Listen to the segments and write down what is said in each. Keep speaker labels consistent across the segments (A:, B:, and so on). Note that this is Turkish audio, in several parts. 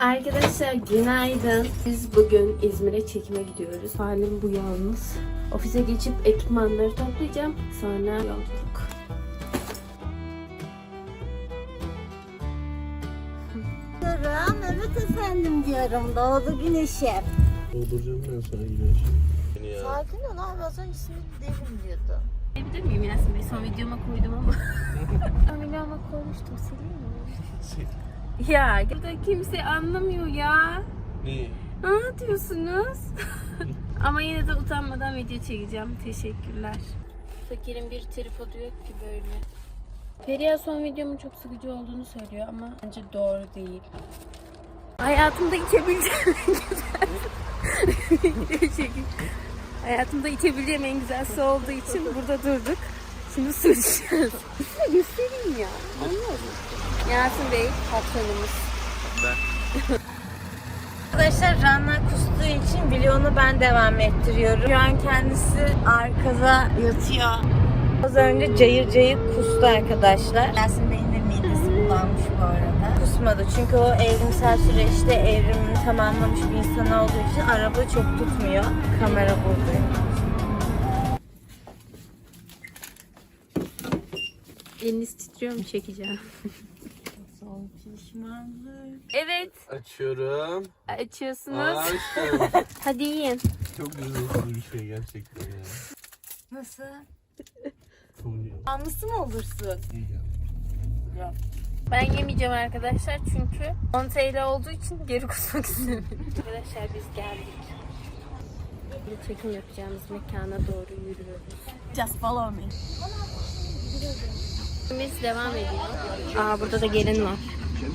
A: Arkadaşlar günaydın. Biz bugün İzmir'e çekime gidiyoruz. Halim bu yalnız. Ofise geçip ekipmanları toplayacağım. Sonra yolculuk.
B: Evet efendim diyorum. Doğdu güneşim.
C: Dolduracağım ben sana güneşi.
B: Sakin ol abi az önce sinir değilim diyordu.
A: Diyebilir miyim Yasin Bey? Son videoma koydum ama. Son videoma koymuştum. Sileyim mi? Ya burada kimse anlamıyor ya.
C: Ne?
A: Ne anlatıyorsunuz? ama yine de utanmadan video çekeceğim. Teşekkürler. Fakir'in bir tripodu yok ki böyle. Feriha son videomun çok sıkıcı olduğunu söylüyor ama bence doğru değil. Hayatımda içebileceğim en güzel video çekim. Hayatımda içebileceğim en güzel su olduğu için burada durduk. Şimdi su içeceğiz. Size göstereyim ya. Anladın Yasin Bey patronumuz.
B: Arkadaşlar Rana kustuğu için vlogunu ben devam ettiriyorum. Şu an kendisi arkada yatıyor. Az önce cayır cayır kustu arkadaşlar. Yasin Bey'in de midesi bulanmış bu arada. Kusmadı çünkü o evrimsel süreçte evrimini tamamlamış bir insan olduğu için araba çok tutmuyor. Kamera buradayım.
A: Eliniz titriyor mu çekeceğim? Evet.
C: Açıyorum.
A: Açıyorsunuz.
C: Açtım.
A: Hadi yiyin.
C: Çok güzel bir şey gerçekten ya.
B: Nasıl? Anlısı mı olursun?
C: İyi.
A: Ben yemeyeceğim arkadaşlar çünkü 10 TL olduğu için geri kusmak istemiyorum. arkadaşlar biz geldik. Bir çekim yapacağımız mekana doğru yürüyoruz.
B: Just follow me.
A: Biz devam ediyor. Aa burada da gelin var.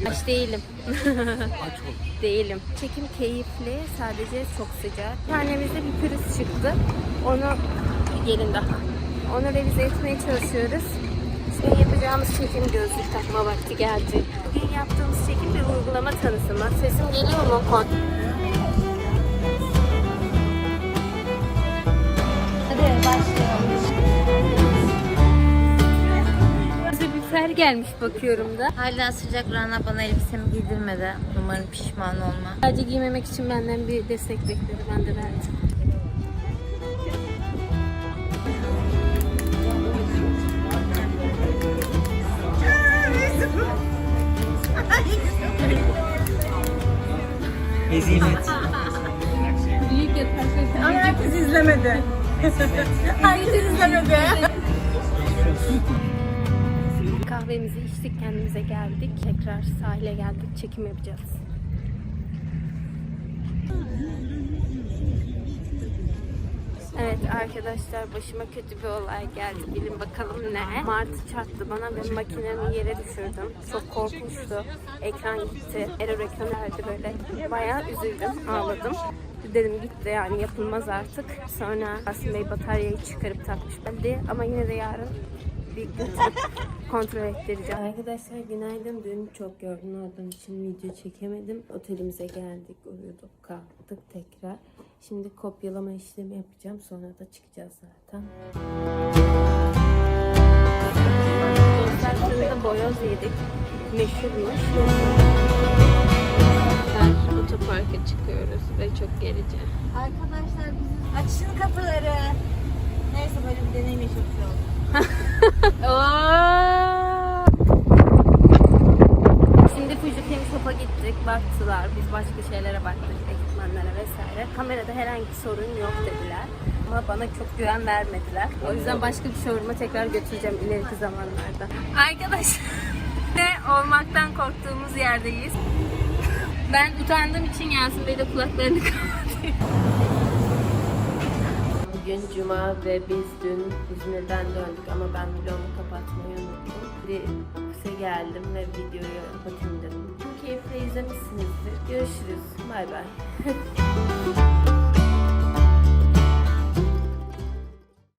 A: Aç değilim. değilim. Çekim keyifli. Sadece çok sıcak. Tanemizde bir pürüz çıktı. Onu gelin daha. Onu revize etmeye çalışıyoruz. Şimdi yapacağımız çekim gözlük takma vakti geldi. Bugün yaptığımız çekim bir uygulama tanıtımı. Sesim geliyor mu? Kon-
B: Hadi başlayalım.
A: Bir fer gelmiş bakıyorum da.
B: Hala sıcak Rana bana elbisemi giydirmedi. Umarım pişman olma.
A: Sadece giymemek için benden bir destek bekledi. Ben de verdim.
D: Hezimet.
A: Büyük yaparsak
B: Herkes izlemedi. Herkes izlemedi.
A: Kahvemizi içtik, kendimize geldik. Tekrar sahile geldik, çekim yapacağız. Evet arkadaşlar başıma kötü bir olay geldi. Bilin bakalım ne? Martı çarptı bana ve makinemi yere düşürdüm. Çok korkunçtu. Ekran gitti. Error ekranı verdi böyle. Bayağı üzüldüm. Ağladım. Dedim gitti yani yapılmaz artık. Sonra Asim Bey bataryayı çıkarıp takmış belli. Ama yine de yarın bir kontrol ettireceğim. Arkadaşlar günaydın. Dün çok yorgun olduğum için video çekemedim. Otelimize geldik, uyuduk, kalktık tekrar. Şimdi kopyalama işlemi yapacağım. Sonra da çıkacağız zaten. Dostlar fırında boyoz yedik. Meşhurmuş. Otoparka çıkıyoruz ve çok gerici.
B: Arkadaşlar bizim açın kapıları. Neyse böyle bir deneyim yaşamış.
A: Kamerada herhangi bir sorun yok dediler. Ama bana çok güven vermediler. O yüzden başka bir showroom'a tekrar götüreceğim ileriki zamanlarda. Arkadaşlar ne olmaktan korktuğumuz yerdeyiz. Ben utandığım için Yasin Bey de kulaklarını kapatıyor. Bugün Cuma ve biz dün İzmir'den döndük ama ben vlogumu kapatmayı unuttum. Bir geldim ve videoyu kapatayım dedim. İzlemişsinizdir. Görüşürüz. Bay bay.